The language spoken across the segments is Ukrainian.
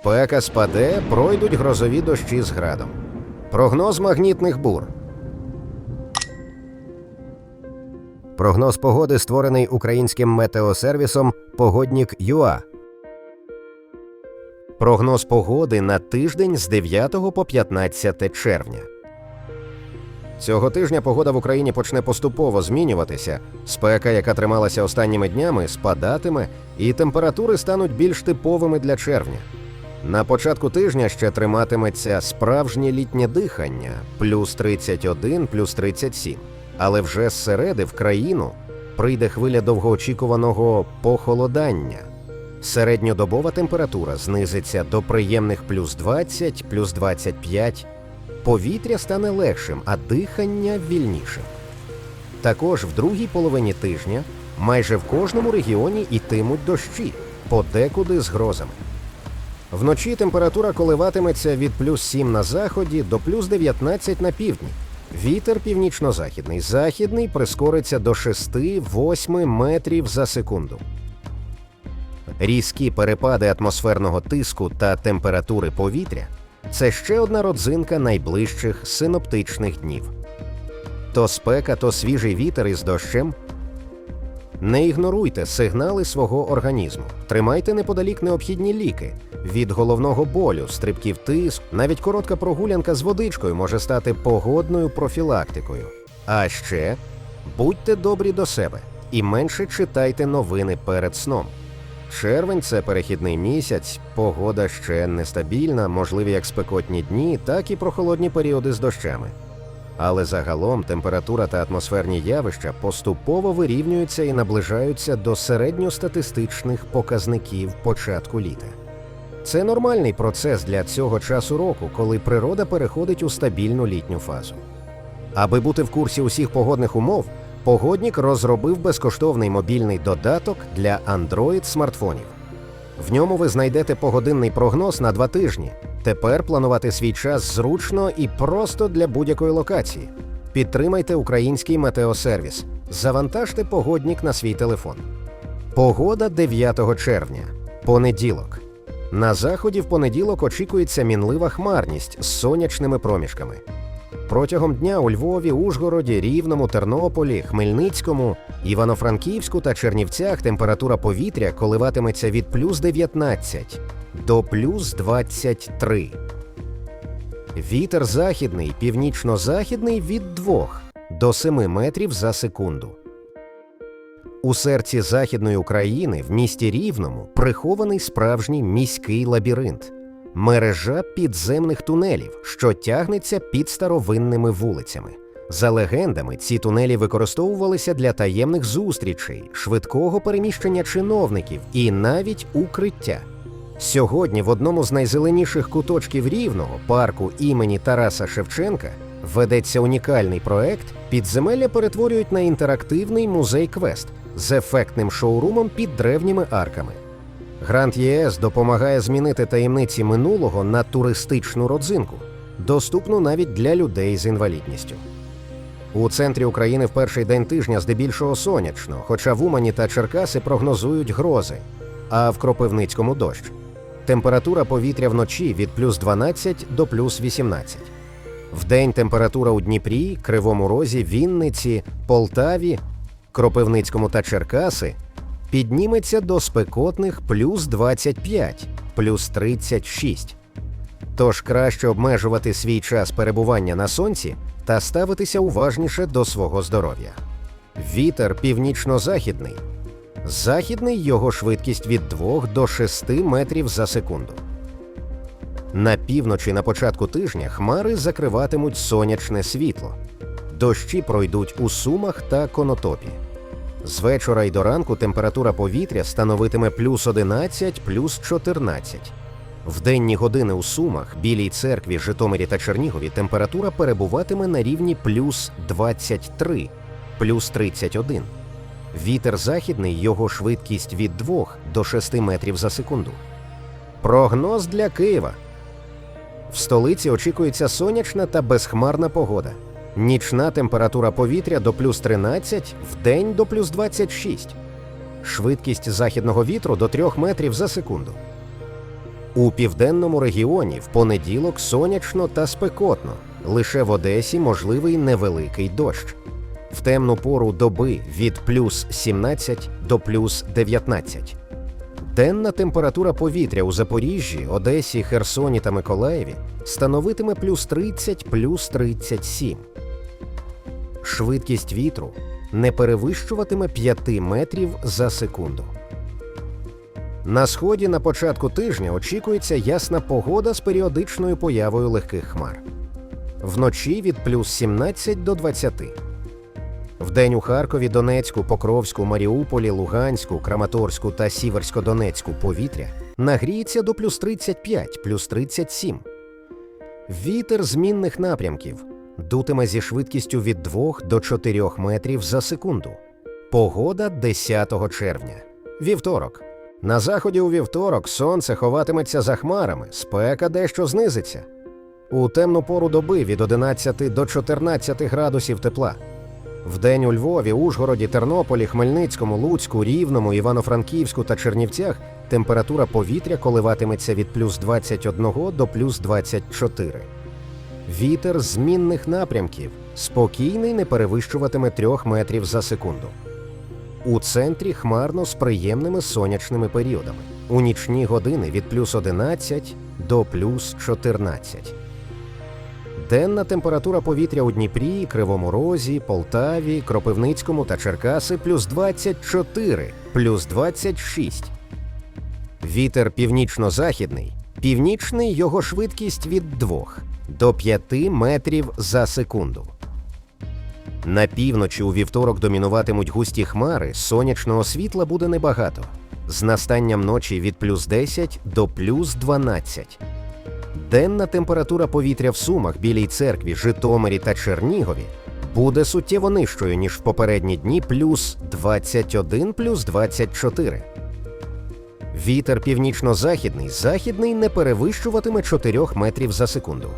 Спека спаде, пройдуть грозові дощі з градом. Прогноз магнітних бур. Прогноз погоди створений українським метеосервісом Погоднік ЮА. Прогноз погоди на тиждень з 9 по 15 червня. Цього тижня погода в Україні почне поступово змінюватися. Спека, яка трималася останніми днями, спадатиме, і температури стануть більш типовими для червня. На початку тижня ще триматиметься справжнє літнє дихання плюс 31, плюс 37. Але вже зсереди в країну прийде хвиля довгоочікуваного похолодання. Середньодобова температура знизиться до приємних плюс 20, плюс 25. Повітря стане легшим, а дихання вільнішим. Також в другій половині тижня майже в кожному регіоні йтимуть дощі, подекуди з грозами. Вночі температура коливатиметься від плюс 7 на заході до плюс 19 на півдні. Вітер північно-західний, західний прискориться до 6-8 метрів за секунду. Різкі перепади атмосферного тиску та температури повітря це ще одна родзинка найближчих синоптичних днів. То спека, то свіжий вітер із дощем. Не ігноруйте сигнали свого організму, тримайте неподалік необхідні ліки від головного болю, стрибків тиск, навіть коротка прогулянка з водичкою може стати погодною профілактикою. А ще будьте добрі до себе і менше читайте новини перед сном. Червень це перехідний місяць, погода ще нестабільна, можливі як спекотні дні, так і прохолодні періоди з дощами. Але загалом температура та атмосферні явища поступово вирівнюються і наближаються до середньостатистичних показників початку літа. Це нормальний процес для цього часу року, коли природа переходить у стабільну літню фазу. Аби бути в курсі усіх погодних умов, погоднік розробив безкоштовний мобільний додаток для Android смартфонів. В ньому ви знайдете погодинний прогноз на два тижні. Тепер планувати свій час зручно і просто для будь-якої локації. Підтримайте український метеосервіс. Завантажте погоднік на свій телефон. Погода 9 червня. Понеділок. На заході в понеділок очікується мінлива хмарність з сонячними проміжками. Протягом дня у Львові, Ужгороді, Рівному, Тернополі, Хмельницькому, Івано-Франківську та Чернівцях температура повітря коливатиметься від плюс 19 до плюс 23. Вітер західний, північно-західний від 2 до 7 метрів за секунду. У серці Західної України в місті Рівному прихований справжній міський лабіринт мережа підземних тунелів, що тягнеться під старовинними вулицями. За легендами, ці тунелі використовувалися для таємних зустрічей, швидкого переміщення чиновників і навіть укриття. Сьогодні в одному з найзеленіших куточків рівного парку імені Тараса Шевченка ведеться унікальний проект. Підземелля перетворюють на інтерактивний музей квест з ефектним шоурумом під древніми арками. Грант ЄС допомагає змінити таємниці минулого на туристичну родзинку, доступну навіть для людей з інвалідністю. У центрі України в перший день тижня здебільшого сонячно, хоча в Умані та Черкаси прогнозують грози, а в Кропивницькому дощ. Температура повітря вночі від плюс 12 до плюс 18. Вдень температура у Дніпрі, Кривому Розі, Вінниці, Полтаві, Кропивницькому та Черкаси підніметься до спекотних плюс 25, плюс 36. Тож краще обмежувати свій час перебування на сонці та ставитися уважніше до свого здоров'я. Вітер північно-західний. Західний його швидкість від 2 до 6 метрів за секунду. На півночі на початку тижня хмари закриватимуть сонячне світло. Дощі пройдуть у Сумах та Конотопі. З вечора й до ранку температура повітря становитиме плюс 11, плюс 14. В денні години у Сумах, Білій церкві, Житомирі та Чернігові температура перебуватиме на рівні плюс 23, плюс 31. Вітер західний, його швидкість від 2 до 6 метрів за секунду. Прогноз для Києва. В столиці очікується сонячна та безхмарна погода. Нічна температура повітря до плюс 13, вдень до плюс 26. Швидкість західного вітру до 3 метрів за секунду. У південному регіоні в понеділок сонячно та спекотно. Лише в Одесі можливий невеликий дощ. В темну пору доби від плюс 17 до плюс 19. Денна температура повітря у Запоріжжі, Одесі, Херсоні та Миколаєві становитиме плюс 30 плюс 37. Швидкість вітру не перевищуватиме 5 метрів за секунду. На сході на початку тижня очікується ясна погода з періодичною появою легких хмар. Вночі від плюс 17 до 20. Вдень у Харкові, Донецьку, Покровську, Маріуполі, Луганську, Краматорську та Сіверсько-Донецьку повітря нагріється до плюс 35, плюс 37. Вітер змінних напрямків дутиме зі швидкістю від 2 до 4 метрів за секунду. Погода 10 червня. Вівторок. На заході у вівторок сонце ховатиметься за хмарами, спека дещо знизиться. У темну пору доби від 11 до 14 градусів тепла. Вдень у Львові, Ужгороді, Тернополі, Хмельницькому, Луцьку, Рівному, Івано-Франківську та Чернівцях температура повітря коливатиметься від плюс 21 до плюс 24. Вітер змінних напрямків спокійний не перевищуватиме 3 метрів за секунду. У центрі хмарно з приємними сонячними періодами. У нічні години від плюс 11 до плюс 14. Денна температура повітря у Дніпрі, Кривому Розі, Полтаві, Кропивницькому та Черкаси плюс 24, плюс 26. Вітер північно-західний. Північний його швидкість від 2 до 5 метрів за секунду. На півночі у вівторок домінуватимуть густі хмари, сонячного світла буде небагато. З настанням ночі від плюс 10 до плюс 12. Денна температура повітря в Сумах, Білій церкві, Житомирі та Чернігові буде суттєво нижчою, ніж в попередні дні плюс 21 плюс 24. Вітер північно-західний, західний не перевищуватиме 4 метрів за секунду.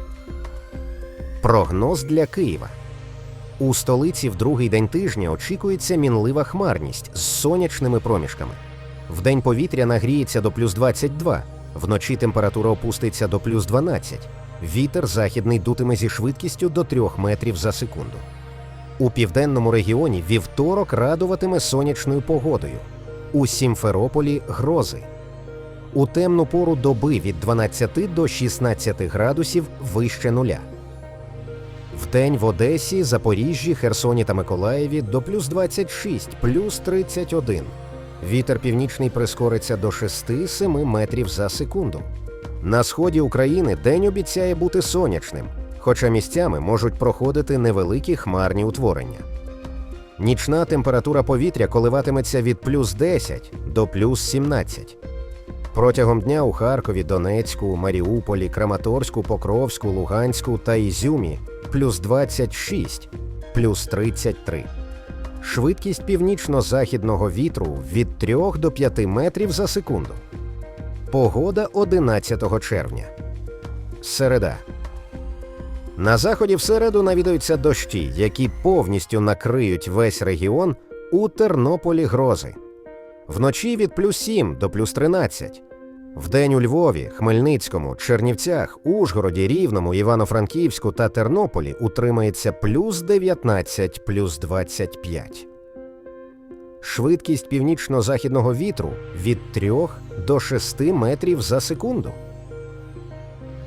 Прогноз для Києва. У столиці в другий день тижня очікується мінлива хмарність з сонячними проміжками. Вдень повітря нагріється до плюс 22, вночі температура опуститься до плюс 12. Вітер західний дутиме зі швидкістю до 3 метрів за секунду. У південному регіоні вівторок радуватиме сонячною погодою. У Сімферополі грози. У темну пору доби від 12 до 16 градусів вище нуля. Вдень в Одесі, Запоріжжі, Херсоні та Миколаєві до плюс 26, плюс 31. Вітер північний прискориться до 6-7 метрів за секунду. На сході України день обіцяє бути сонячним, хоча місцями можуть проходити невеликі хмарні утворення. Нічна температура повітря коливатиметься від плюс 10 до плюс 17. Протягом дня у Харкові, Донецьку, Маріуполі, Краматорську, Покровську, Луганську та Ізюмі плюс 26, плюс 33. Швидкість північно-західного вітру від 3 до 5 метрів за секунду. Погода 11 червня. Середа. На заході в середу навідаються дощі, які повністю накриють весь регіон у Тернополі грози. Вночі від плюс 7 до плюс 13. Вдень у Львові, Хмельницькому, Чернівцях, Ужгороді, Рівному, Івано-Франківську та Тернополі утримається плюс 19, плюс 25. Швидкість північно-західного вітру від 3 до 6 метрів за секунду.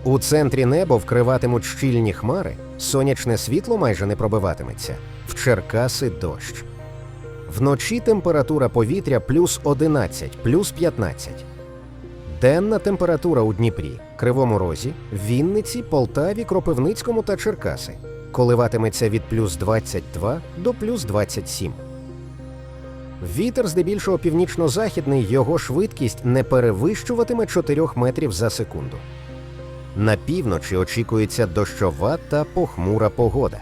У центрі небо вкриватимуть щільні хмари, сонячне світло майже не пробиватиметься. В Черкаси дощ. Вночі температура повітря плюс 11, плюс 15. Денна температура у Дніпрі, Кривому Розі, Вінниці, Полтаві, Кропивницькому та Черкаси коливатиметься від плюс 22 до плюс 27. Вітер здебільшого північно-західний, його швидкість не перевищуватиме 4 метрів за секунду. На півночі очікується дощова та похмура погода.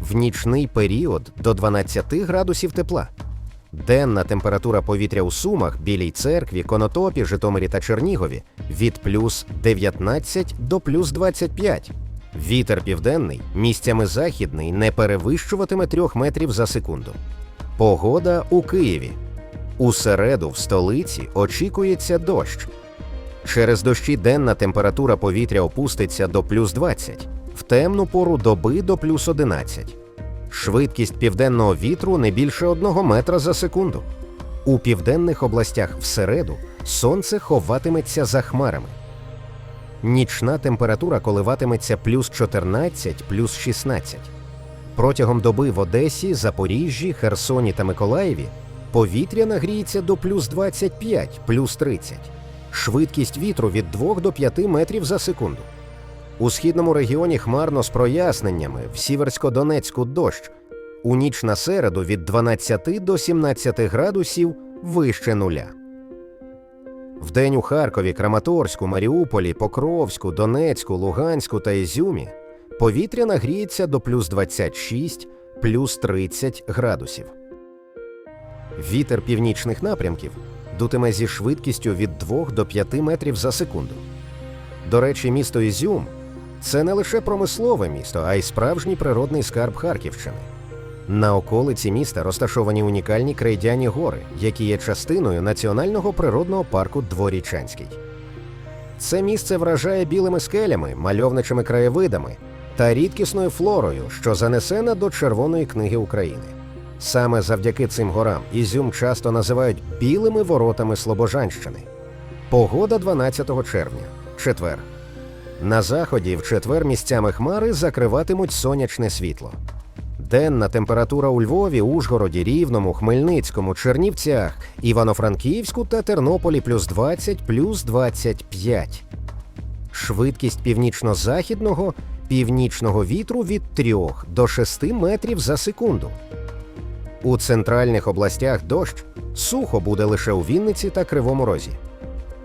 В нічний період до 12 градусів тепла. Денна температура повітря у Сумах, Білій церкві, Конотопі, Житомирі та Чернігові від плюс 19 до плюс 25. Вітер південний, місцями західний, не перевищуватиме 3 метрів за секунду. Погода у Києві. У середу в столиці очікується дощ. Через дощі денна температура повітря опуститься до плюс 20, в темну пору доби до плюс 11. Швидкість південного вітру не більше 1 метра за секунду. У південних областях всереду сонце ховатиметься за хмарами. Нічна температура коливатиметься плюс 14, плюс 16. Протягом доби в Одесі, Запоріжжі, Херсоні та Миколаєві повітря нагріється до плюс 25, плюс 30. Швидкість вітру від 2 до 5 метрів за секунду. У східному регіоні хмарно з проясненнями, в Сіверсько-Донецьку дощ. У ніч на середу від 12 до 17 градусів вище нуля. Вдень у Харкові, Краматорську, Маріуполі, Покровську, Донецьку, Луганську та Ізюмі повітря нагріється до плюс 26, плюс 30 градусів. Вітер північних напрямків дутиме зі швидкістю від 2 до 5 метрів за секунду. До речі, місто Ізюм це не лише промислове місто, а й справжній природний скарб Харківщини. На околиці міста розташовані унікальні крейдяні гори, які є частиною національного природного парку Дворічанський. Це місце вражає білими скелями, мальовничими краєвидами та рідкісною флорою, що занесена до Червоної книги України. Саме завдяки цим горам Ізюм часто називають білими воротами Слобожанщини. Погода 12 червня, четвер. На заході в четвер місцями хмари закриватимуть сонячне світло. Денна температура у Львові, Ужгороді, Рівному, Хмельницькому, Чернівцях, Івано-Франківську та Тернополі плюс 20, плюс 25. Швидкість північно-західного, північного вітру від 3 до 6 метрів за секунду. У центральних областях дощ сухо буде лише у Вінниці та Кривому Розі.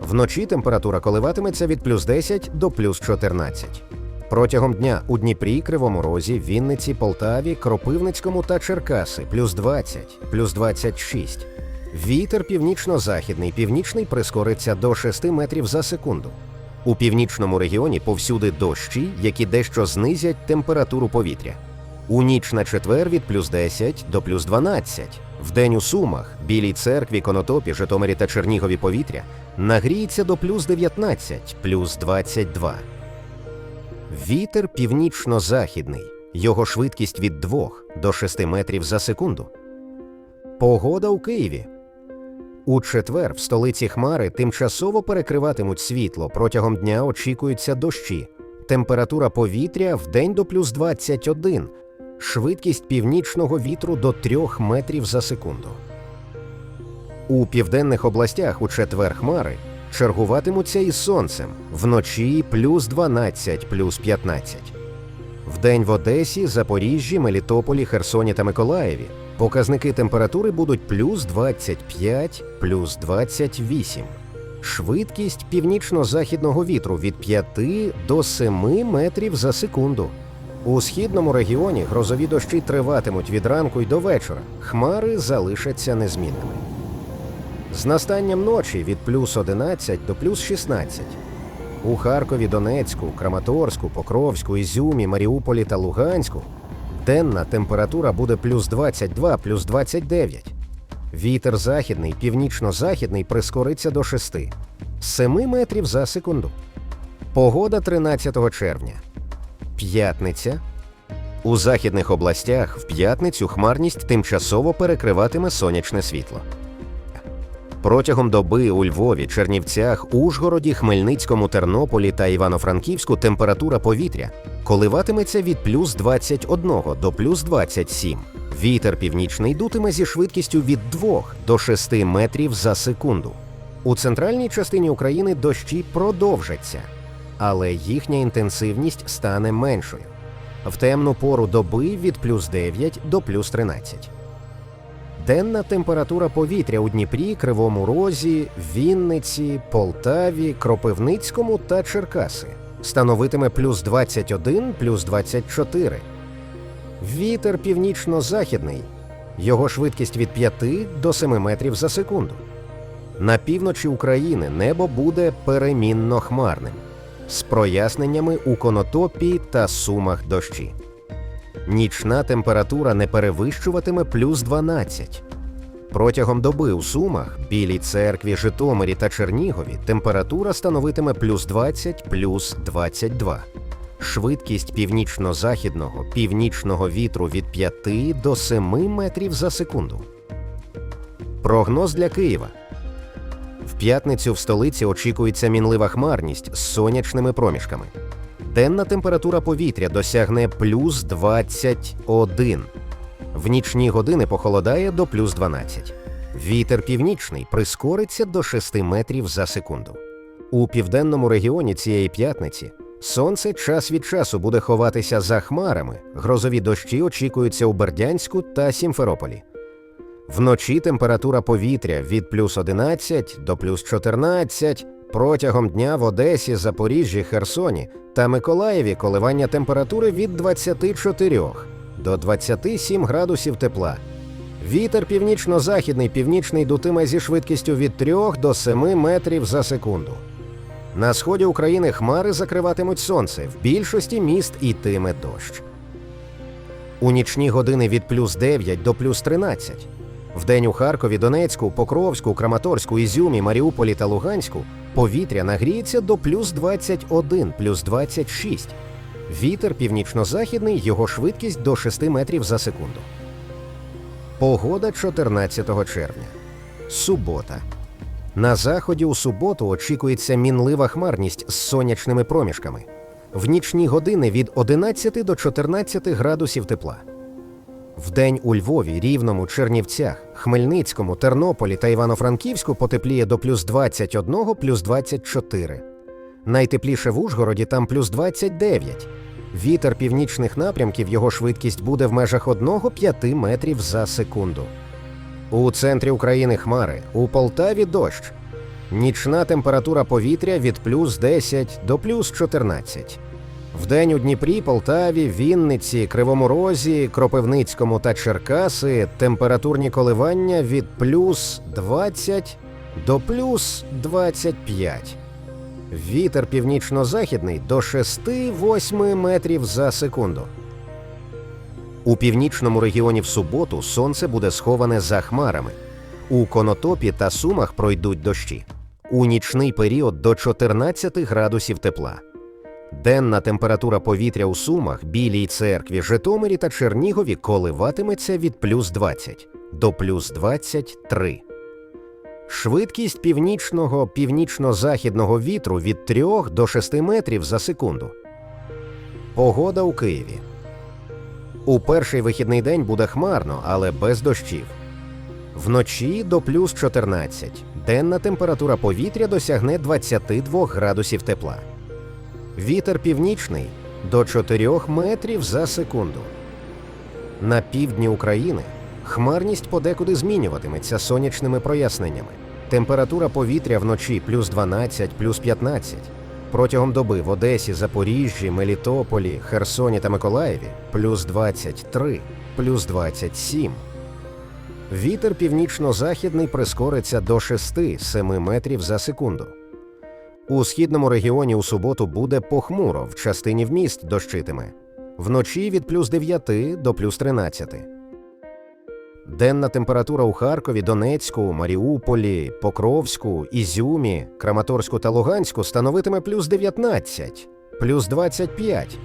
Вночі температура коливатиметься від плюс 10 до плюс 14. Протягом дня у Дніпрі, Кривому Розі, Вінниці, Полтаві, Кропивницькому та Черкаси плюс 20, плюс 26. Вітер північно-західний, північний прискориться до 6 метрів за секунду. У північному регіоні повсюди дощі, які дещо знизять температуру повітря. У ніч на четвер від плюс 10 до плюс 12. Вдень у Сумах, Білій церкві, Конотопі, Житомирі та Чернігові повітря нагріється до плюс 19, плюс 22. Вітер північно-західний. Його швидкість від 2 до 6 метрів за секунду. Погода у Києві. У четвер в столиці Хмари тимчасово перекриватимуть світло. Протягом дня очікуються дощі. Температура повітря в день до плюс 21, швидкість північного вітру до 3 метрів за секунду. У південних областях у четвер хмари чергуватимуться із сонцем вночі плюс 12, плюс 15. Вдень в Одесі, Запоріжжі, Мелітополі, Херсоні та Миколаєві показники температури будуть плюс 25, плюс 28. Швидкість північно-західного вітру від 5 до 7 метрів за секунду. У східному регіоні грозові дощі триватимуть від ранку й до вечора. Хмари залишаться незмінними. З настанням ночі від плюс 11 до плюс 16. У Харкові, Донецьку, Краматорську, Покровську, Ізюмі, Маріуполі та Луганську денна температура буде плюс 22, плюс 29. Вітер західний, північно-західний прискориться до 6 7 метрів за секунду. Погода 13 червня. П'ятниця. У західних областях в п'ятницю хмарність тимчасово перекриватиме сонячне світло. Протягом доби у Львові, Чернівцях, Ужгороді, Хмельницькому, Тернополі та Івано-Франківську температура повітря коливатиметься від плюс 21 до плюс 27. Вітер північний дутиме зі швидкістю від 2 до 6 метрів за секунду. У центральній частині України дощі продовжаться, але їхня інтенсивність стане меншою. В темну пору доби від плюс 9 до плюс 13. Денна температура повітря у Дніпрі, Кривому Розі, Вінниці, Полтаві, Кропивницькому та Черкаси становитиме плюс 21, плюс 24. Вітер північно-західний. Його швидкість від 5 до 7 метрів за секунду. На півночі України небо буде перемінно хмарним з проясненнями у конотопі та сумах дощі. Нічна температура не перевищуватиме плюс 12. Протягом доби у Сумах, Білій церкві, Житомирі та Чернігові температура становитиме плюс 20, плюс 22. Швидкість північно-західного північного вітру від 5 до 7 метрів за секунду. Прогноз для Києва. В п'ятницю в столиці очікується мінлива хмарність з сонячними проміжками. Денна температура повітря досягне плюс 21. В нічні години похолодає до плюс 12. Вітер північний прискориться до 6 метрів за секунду. У південному регіоні цієї п'ятниці сонце час від часу буде ховатися за хмарами. Грозові дощі очікуються у Бердянську та Сімферополі. Вночі температура повітря від плюс 11 до плюс 14. Протягом дня в Одесі, Запоріжжі, Херсоні та Миколаєві коливання температури від 24 до 27 градусів тепла. Вітер північно-західний північний дутиме зі швидкістю від 3 до 7 метрів за секунду. На сході України хмари закриватимуть сонце, в більшості міст йтиме дощ. У нічні години від плюс 9 до плюс 13. Вдень у Харкові, Донецьку, Покровську, Краматорську, Ізюмі, Маріуполі та Луганську повітря нагріється до плюс 21, плюс 26. Вітер північно-західний, його швидкість до 6 метрів за секунду. Погода 14 червня. Субота. На заході у суботу очікується мінлива хмарність з сонячними проміжками. В нічні години від 11 до 14 градусів тепла. Вдень у Львові, Рівному, Чернівцях, Хмельницькому, Тернополі та Івано-Франківську потепліє до плюс 21, плюс 24. Найтепліше в Ужгороді там плюс 29. Вітер північних напрямків його швидкість буде в межах 1-5 метрів за секунду. У центрі України хмари, у Полтаві дощ. Нічна температура повітря від плюс 10 до плюс 14. Вдень у Дніпрі, Полтаві, Вінниці, Кривому Розі, Кропивницькому та Черкаси температурні коливання від плюс 20 до плюс 25. Вітер північно-західний до 6-8 метрів за секунду. У північному регіоні в суботу сонце буде сховане за хмарами. У Конотопі та Сумах пройдуть дощі. У нічний період до 14 градусів тепла. Денна температура повітря у Сумах, Білій церкві, Житомирі та Чернігові коливатиметься від плюс 20 до плюс 23. Швидкість північного північно-західного вітру від 3 до 6 метрів за секунду. Погода у Києві. У перший вихідний день буде хмарно, але без дощів. Вночі до плюс 14. Денна температура повітря досягне 22 градусів тепла. Вітер північний до 4 метрів за секунду. На півдні України хмарність подекуди змінюватиметься сонячними проясненнями. Температура повітря вночі плюс 12, плюс 15. Протягом доби в Одесі, Запоріжжі, Мелітополі, Херсоні та Миколаєві плюс 23, плюс 27. Вітер північно-західний прискориться до 6-7 метрів за секунду. У східному регіоні у суботу буде похмуро, в частині в міст дощитиме. Вночі від плюс 9 до плюс 13. Денна температура у Харкові, Донецьку, Маріуполі, Покровську, Ізюмі, Краматорську та Луганську становитиме плюс 19, плюс 25.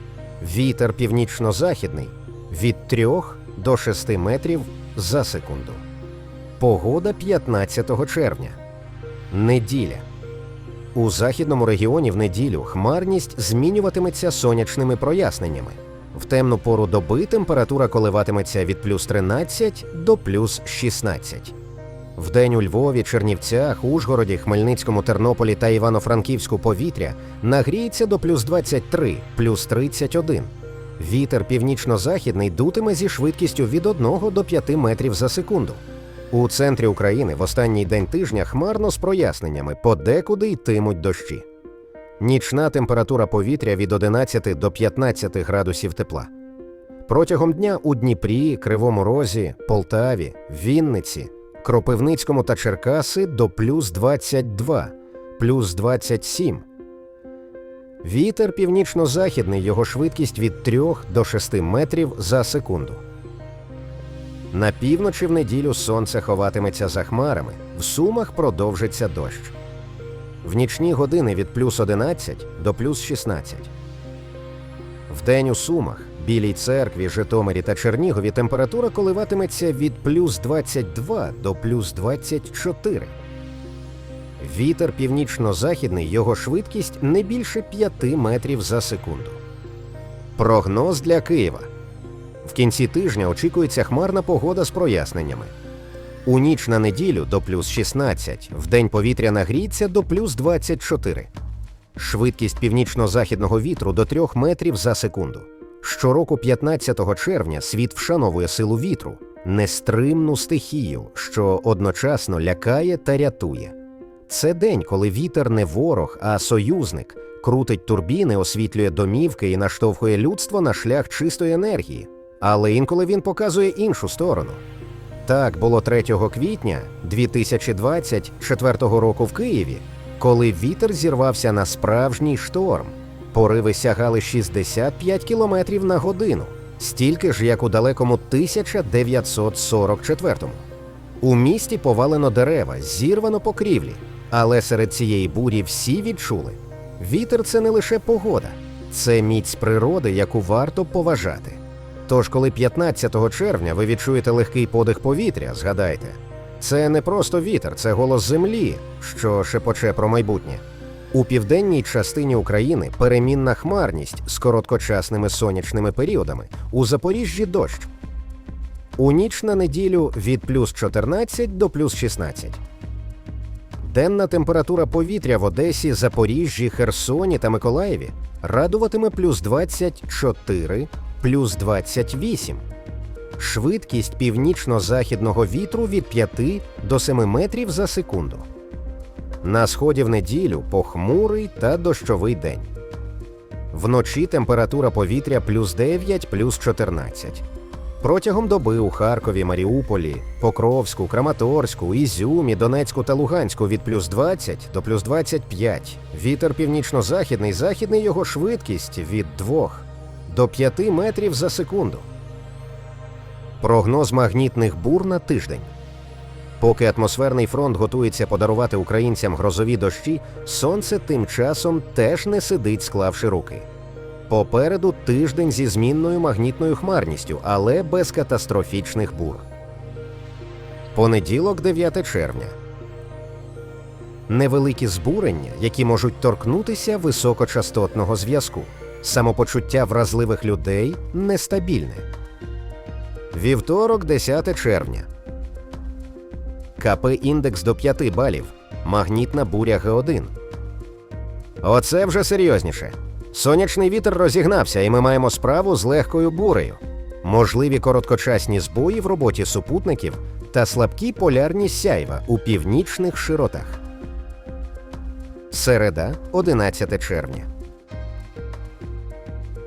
Вітер північно-західний від 3 до 6 метрів за секунду. Погода 15 червня. Неділя. У західному регіоні в неділю хмарність змінюватиметься сонячними проясненнями. В темну пору доби температура коливатиметься від плюс 13 до плюс 16. Вдень у Львові, Чернівцях, Ужгороді, Хмельницькому, Тернополі та Івано-Франківську повітря нагріється до плюс 23, плюс 31. Вітер північно-західний дутиме зі швидкістю від 1 до 5 метрів за секунду. У центрі України в останній день тижня хмарно з проясненнями, подекуди йтимуть дощі. Нічна температура повітря від 11 до 15 градусів тепла. Протягом дня у Дніпрі, Кривому Розі, Полтаві, Вінниці, Кропивницькому та Черкаси до плюс 22, плюс 27. Вітер північно-західний, його швидкість від 3 до 6 метрів за секунду. На півночі в неділю сонце ховатиметься за хмарами, в сумах продовжиться дощ. В нічні години від плюс 11 до плюс 16. Вдень у Сумах, Білій церкві, Житомирі та Чернігові температура коливатиметься від плюс 22 до плюс 24. Вітер північно-західний, його швидкість не більше 5 метрів за секунду. Прогноз для Києва. В кінці тижня очікується хмарна погода з проясненнями. У ніч на неділю до плюс 16, в день повітря нагріється до плюс 24. Швидкість північно-західного вітру до 3 метрів за секунду. Щороку 15 червня світ вшановує силу вітру, нестримну стихію, що одночасно лякає та рятує. Це день, коли вітер не ворог, а союзник, крутить турбіни, освітлює домівки і наштовхує людство на шлях чистої енергії. Але інколи він показує іншу сторону. Так було 3 квітня 2024 року в Києві, коли вітер зірвався на справжній шторм. Пориви сягали 65 км на годину, стільки ж, як у далекому 1944-му. У місті повалено дерева, зірвано покрівлі, але серед цієї бурі всі відчули: вітер це не лише погода, це міць природи, яку варто поважати. Тож, коли 15 червня ви відчуєте легкий подих повітря, згадайте, це не просто вітер, це голос землі, що шепоче про майбутнє. У південній частині України перемінна хмарність з короткочасними сонячними періодами. У Запоріжжі дощ. У ніч на неділю від плюс 14 до плюс 16. Денна температура повітря в Одесі, Запоріжжі, Херсоні та Миколаєві радуватиме плюс 24, плюс 28. Швидкість північно-західного вітру від 5 до 7 метрів за секунду. На сході в неділю похмурий та дощовий день. Вночі температура повітря плюс 9, плюс 14. Протягом доби у Харкові, Маріуполі, Покровську, Краматорську, Ізюмі, Донецьку та Луганську від плюс 20 до плюс 25. Вітер північно-західний, західний його швидкість від 2 до 5 метрів за секунду. Прогноз магнітних бур на тиждень. Поки атмосферний фронт готується подарувати українцям грозові дощі, сонце тим часом теж не сидить, склавши руки. Попереду тиждень зі змінною магнітною хмарністю, але без катастрофічних бур. Понеділок, 9 червня. Невеликі збурення, які можуть торкнутися високочастотного зв'язку. Самопочуття вразливих людей нестабільне. Вівторок, 10 червня. КП індекс до 5 балів. Магнітна буря Г1. Оце вже серйозніше. Сонячний вітер розігнався, і ми маємо справу з легкою бурею. Можливі короткочасні збої в роботі супутників та слабкі полярні сяйва у північних широтах. Середа, 11 червня.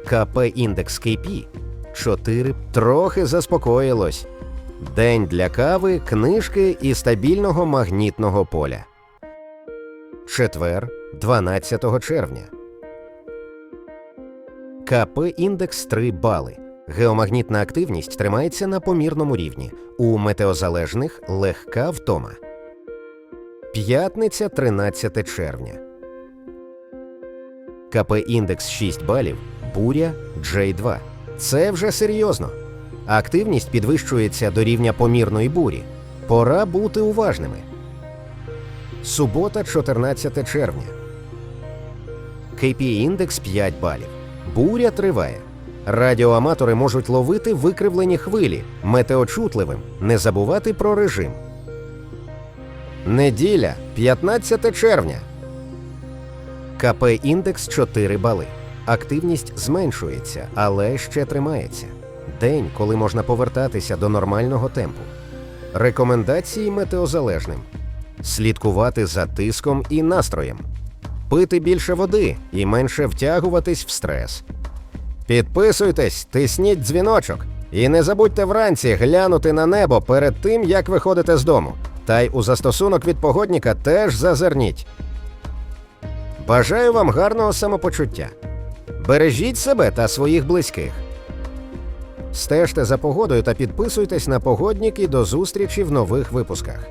КП індекс КП 4 трохи заспокоїлось. День для кави, книжки і стабільного магнітного поля. Четвер, 12 червня. КП індекс 3 бали. Геомагнітна активність тримається на помірному рівні. У метеозалежних легка втома. П'ятниця 13 червня. КП індекс 6 балів. Буря J2. Це вже серйозно. Активність підвищується до рівня помірної бурі. Пора бути уважними. Субота, 14 червня. KP індекс 5 балів. Буря триває. Радіоаматори можуть ловити викривлені хвилі, метеочутливим, не забувати про режим. Неділя, 15 червня. КП індекс 4 бали. Активність зменшується, але ще тримається. День, коли можна повертатися до нормального темпу. Рекомендації метеозалежним: слідкувати за тиском і настроєм, пити більше води і менше втягуватись в стрес. Підписуйтесь, тисніть дзвіночок і не забудьте вранці глянути на небо перед тим, як виходите з дому. Та й у застосунок від погодніка теж зазирніть. Бажаю вам гарного самопочуття. Бережіть себе та своїх близьких. Стежте за погодою та підписуйтесь на погоднік до зустрічі в нових випусках.